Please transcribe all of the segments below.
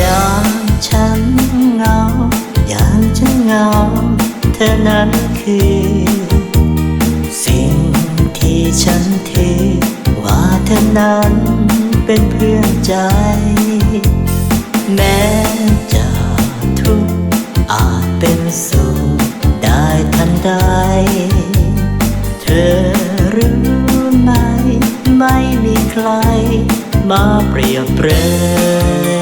ยามฉันเหงายามฉันเหงา เธอนั้นคือ สิ่งที่ฉันถือว่าเธอนั้นเป็นเพื่อนใจ แม้จะทุกข์อาจเป็นสุขได้ทันใดเธอรู้ไหมไม่มีใครมาเปรียบเปรย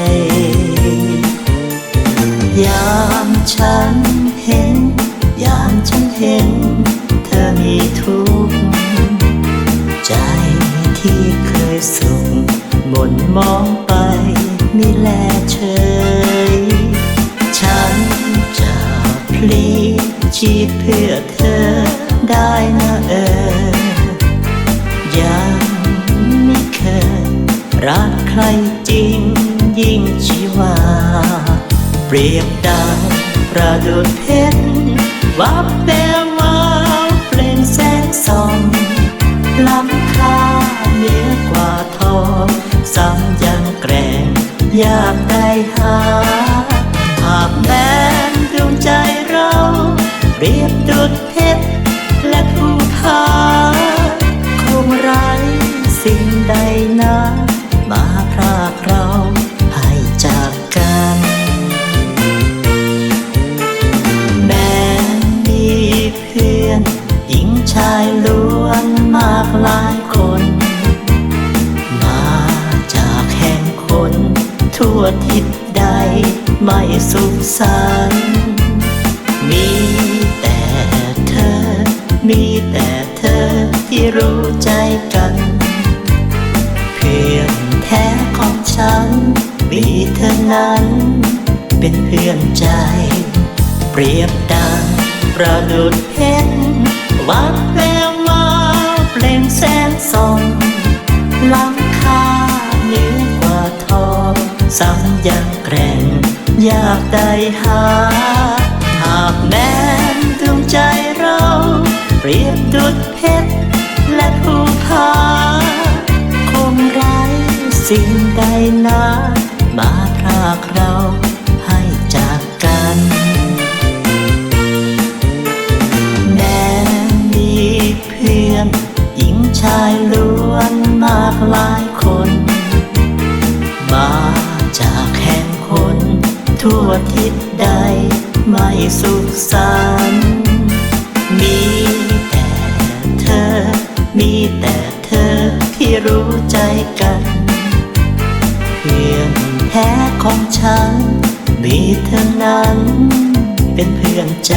ยามฉันเห็น ยามฉันเห็น เธอมีทุกข์ใจที่เคยสุขหม่นมองไปไม่แลเฉย ฉันจะพลีชีพเพื่อเธอได้นะเออ ยังไม่เคยรักใครจริงยิ่งชีวา เปรียบดังประดุจเพชรวับแวววาวเปล่งแสงส่องล้ำค่าเหนือกว่าทองซ้ำยังแกร่งยากได้หา หากแม้นดวงใจเราเปรียบดุจเพชรและภูผาคงไร้สิ่งใดนะมาพรากเราากหลายคน มาจากแห่งคน ทั่วทิศใดไม่สุขสันมีแต่เธอ มีแต่เธอที่รู้ใจกัน เพื่อนแท้ของฉัน มีเธอนั้น เป็นเพื่อนใจ เปรียบดังประดุจเพชร ยังแกร่ง อยากได้หา หากแม้นดวงใจเรา เปรียบดุจเพชร และภูผาคงไร้สิ่งใดนะมาพรากเราให้จากกันแม้มีเพื่อนหญิงชายล้วนมากลาย ทิศใด ไม่สุขสันต์มีแต่เธอ มีแต่เธอที่รู้ใจกัน เพื่อนแท้ของฉัน มีเธอนั้นเป็นเพื่อนใจ